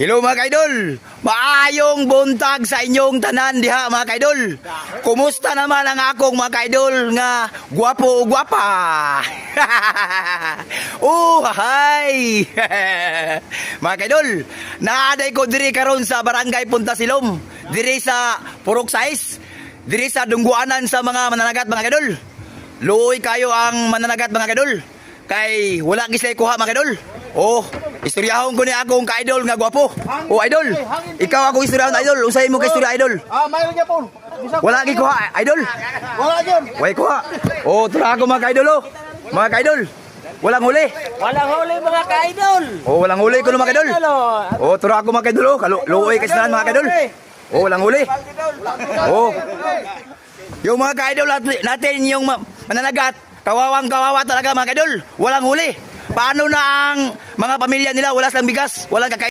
Hello mga kaidol! Maayong buntag sa inyong tanan diha mga kaidol! Kumusta naman ang akong mga kaidol nga gwapo o gwapa? oh, hay! mga kaidol, naaday ko diri karon sa Barangay Punta Silom, diri sa Purok Sais, diri sa dungguanan sa mga mananagat mga kaidol. Luoy kayo ang mananagat mga kaidol. Kay wala gislay kuha mga kaidol. Oh, istoryahon ko ni akong ka-idol nga gwapo. Oh, idol. Ikaw ako istoryahon idol. Usay mo ka istorya idol. Ah, mayroon niya po. Wala gi kuha idol. Wala yun. Way kuha. Oh, tara ako mga ka-idol oh. Mga ka-idol. Walang huli. Walang huli mga ka-idol. Oh, walang huli ko mga ka-idol. Oh, tara ako mga ka-idol oh. Kalu- Luoy kasi mga ka-idol. Oh, walang huli. Oh. Yung mga ka-idol nat- natin yung ma- mananagat, kawawang kawawa talaga mga ka-idol. Walang huli. Paano na ang mga pamilya nila? Wala silang bigas, walang kakain